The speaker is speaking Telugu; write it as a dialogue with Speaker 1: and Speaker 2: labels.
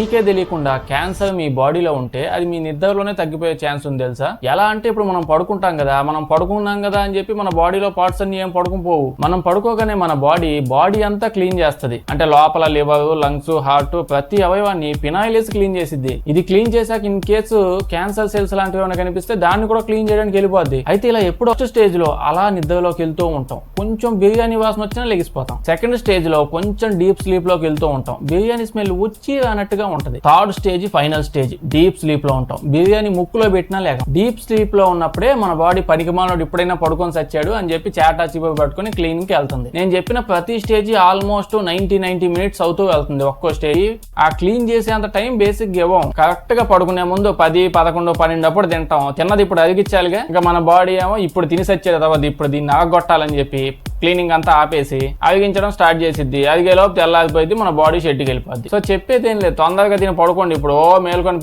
Speaker 1: మీకే తెలియకుండా క్యాన్సర్ మీ బాడీలో ఉంటే అది మీ నిద్రలోనే తగ్గిపోయే ఛాన్స్ ఉంది తెలుసా? ఎలా అంటే ఇప్పుడు మనం పడుకుంటాం కదా మనం పడుకున్నాం కదా అని చెప్పి మన బాడీలో పార్ట్స్ అన్ని ఏం పడుకుపోవు మనం పడుకోగానే మన బాడీ బాడీ అంతా క్లీన్ చేస్తది. అంటే లోపల లివర్ లంగ్స్ హార్ట్ ప్రతి అవయవాన్ని పినాయిల్ క్లీన్ చేసిద్ది. ఇది క్లీన్ చేశాక ఇన్ కేసు క్యాన్సర్ సెల్స్ లాంటివి ఏమైనా కనిపిస్తే దాన్ని కూడా క్లీన్ చేయడానికి వెళ్ళిపోద్ది. అయితే ఇలా ఎప్పుడు ఫస్ట్ స్టేజ్లో అలా నిద్రలోకి వెళ్తూ ఉంటాం. కొంచెం బిర్యానీ వాసన వచ్చినా లెగిసిపోతాం. సెకండ్ స్టేజ్లో కొంచెం డీప్ స్లీప్లోకి వెళ్తూ ఉంటాం. బిర్యానీ స్మెల్ వచ్చి అన్నట్టుగా ఉంటుంది. Third stage final stage deep స్లీప్లో ఉంటాం. బిర్యానీ ముక్కులో పెట్టినా లేక. డీప్ స్లీప్లో ఉన్నప్పుడే మన బాడీ పనికిమాలోడు ఎప్పుడైనా పడుకొని సచ్చాడు అని చెప్పి చాటా చిప్ప పట్టుకుని క్లీన్కి వెళ్తుంది. నేను చెప్పిన ప్రతి stage almost ninety ninety minutes అవుతూ వెళ్తుంది ఒక్కో స్టేజ్ ఆ క్లీన్ చేసేంత టైం బేసిక్ ఇవ్వం. కరెక్ట్గా పడుకునే ముందు పది పదకొండు పన్నెండు అప్పుడు తింటాం. తిన్నది ఇప్పుడు అరిగించాలిగా ఇంకా మన బాడీ ఏమో ఇప్పుడు తిని సచ్చేది తర్వాత ఇప్పుడు దీన్ని ఆగొట్టాలని చెప్పి క్లీనింగ్ అంతా ఆపేసి అవిగించడం స్టార్ట్ చేసిద్ది. అరిగేలోపు తెల్లారిపోయింది మన బాడీ షెడ్కి వెళ్ళిపోద్ది. సో చెప్పేది ఏం లేదు తొందరగా తిని పడుకోండి ఇప్పుడు. ఓ మేల్కొని